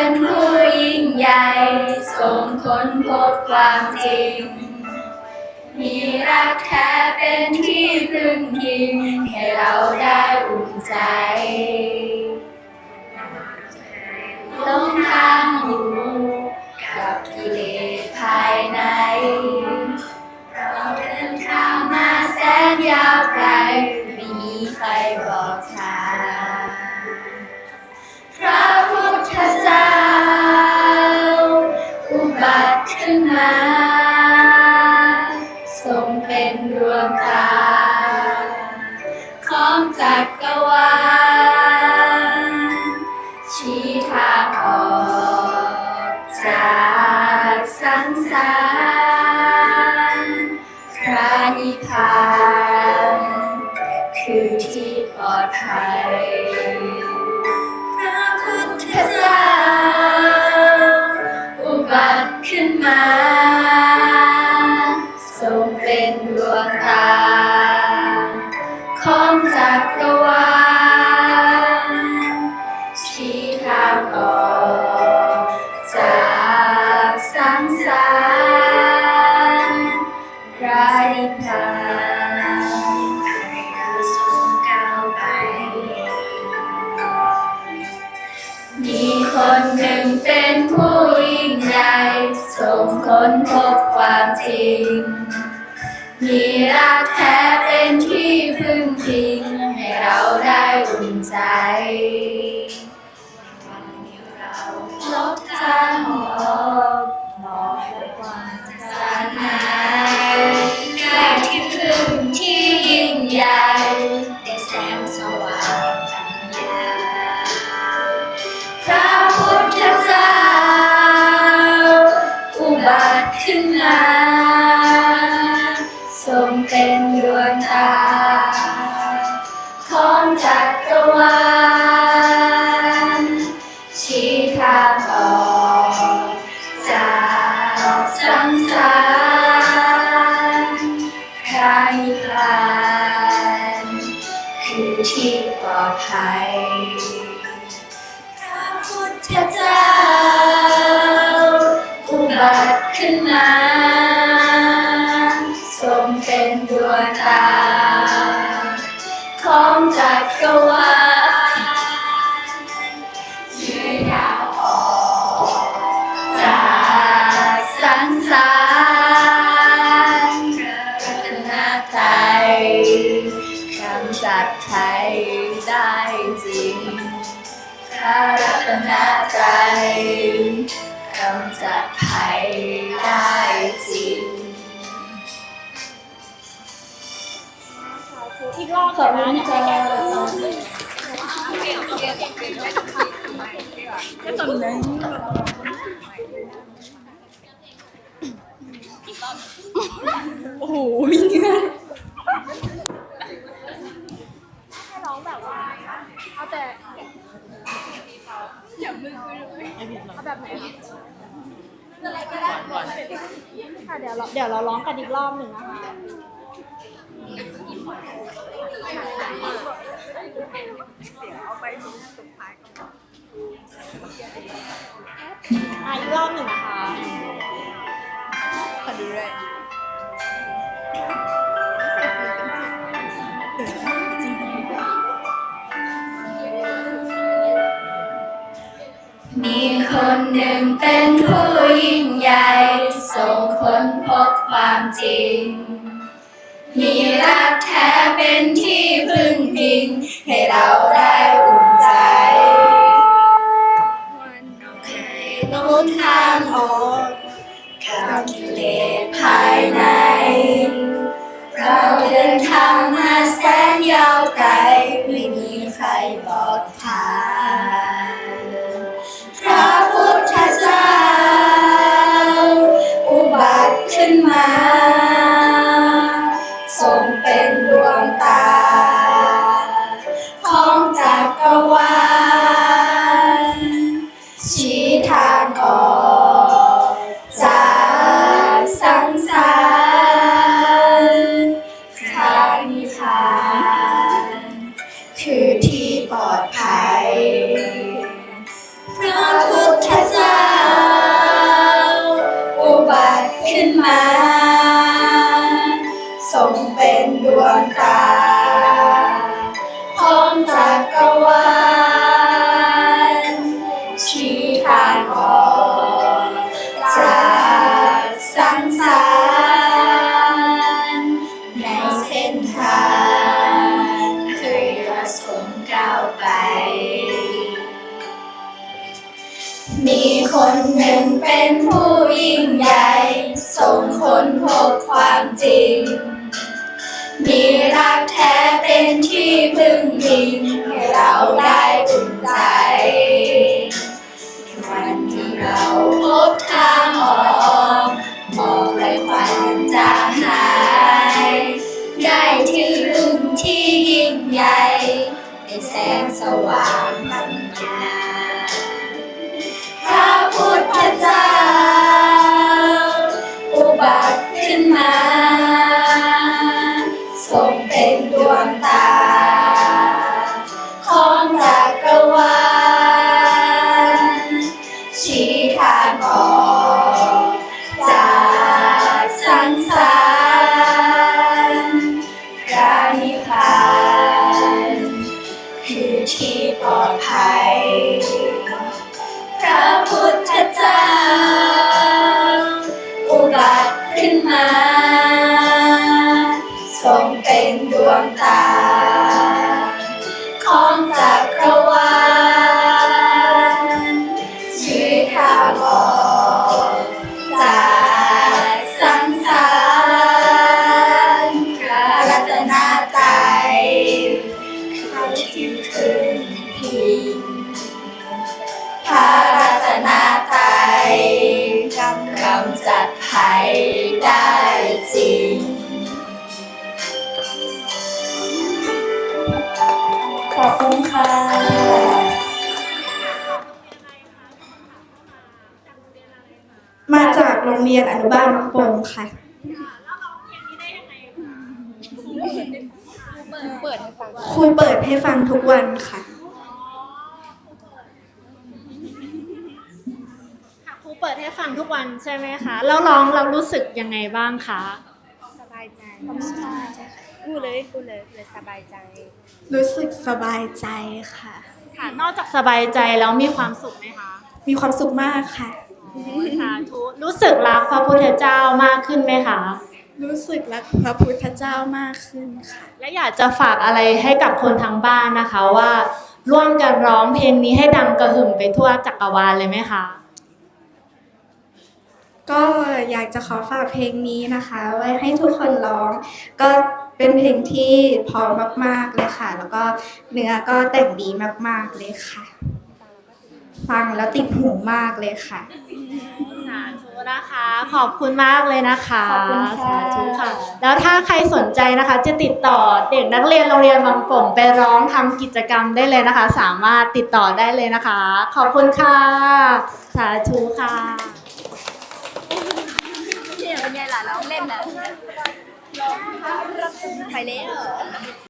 เป็นผู้ยิ่งใหญ่ทรงค้นพบความจริง มีรักแท้เป็นที่พึ่งพิงให้เราได้อุ่นใจหลงทางอยู่กับกิเลสภายใน เราเดินทางมาแสนยาวไกล ปลอดภัยพระพุทธเจ้าอุบัติขึ้นมา นหนึ่งเป็นผู้ยิ่งใหญ่ทรงค้นพบความจริง มีรักแท้เป็นที่พึ่งพิง ให้เราได้อุ่นใจวันนี้เราลบทาง จำจัดไทยได้จริงพระรัตนตรัยกำจัดภัยได้จริงอีกรอบขอบคุณค่ะก็ตอนนั้นโอ้โหมีเงื่อนให้ร้องแบบว่า เอา แต่อย่ามือเอาแบบไหนอะไรก็ได้ค่ะเดี๋ยวเราเดี๋ยวเราร้องกันอีกรอบหนึ่งนะคะอะ มีคนหนึ่งเป็นผู้ยิ่งใหญ่ทรงคนพบความจริง มีรักแท้เป็นที่พึ่งพิง ให้เราได้อุ่นใจเราเคยหลงทางออกกับกิเลสภายใน เราเดินทางมาแสนยาวไกล ขึ้นมาทรงเป็นดวงตาของใจ สงสว่าง ที่ปลอดภัย พระพุทธเจ้าำจัดภัยได้จริง ขอบคุณค่ะมาจากโรงเรียนอนุบาลบางโป่งค่ะ ครูเปิดให้ฟังทุกวันค่ะค่ะครูเปิดให้ฟังทุก วันใช่ไหมคะแล้วร้องเรารู้สึกยังไงบ้างคะ สบายใจพูดเลยพูดเลยเลยสบายใจ รู้สึกสบายใจค่ะ ค่ะ นอกจากสบายใจแล้วมีความสุขไหมคะมีความสุขมากค่ะ สาธุรู้สึกรักพระพุทธเจ้ามากขึ้นไหมคะ รู้สึกรักพระพุทธเจ้ามากขึ้นค่ะ และอยากจะฝากอะไรให้กับคนทางบ้านนะคะว่า ร่วมกันร้องเพลงนี้ให้ดังกระหึ่มไปทั่วจักรวาลเลยไหมคะ ก็อยากจะขอฝากเพลงนี้นะคะ ไว้ให้ทุกคนร้อง ก็เป็นเพลงที่เพอมากๆเลยค่ะ แล้วก็เนื้อก็แต่งดีมากๆเลยค่ะ ฟังแล้วติดหูมากเลยค่ะ สาธุนะคะ ขอบคุณมากเลยนะคะขอบคุณค่ะ สาธุค่ะ แล้วถ้าใครสนใจนะคะ จะติดต่อเด็กนักเรียนโรงเรียนบางโป่งไปร้องทำกิจกรรมได้เลยนะคะ สามารถติดต่อได้เลยนะคะ ขอบคุณค่ะ สาธุค่ะ เป็นไงล่ะเราเล่นนะไปแล้ว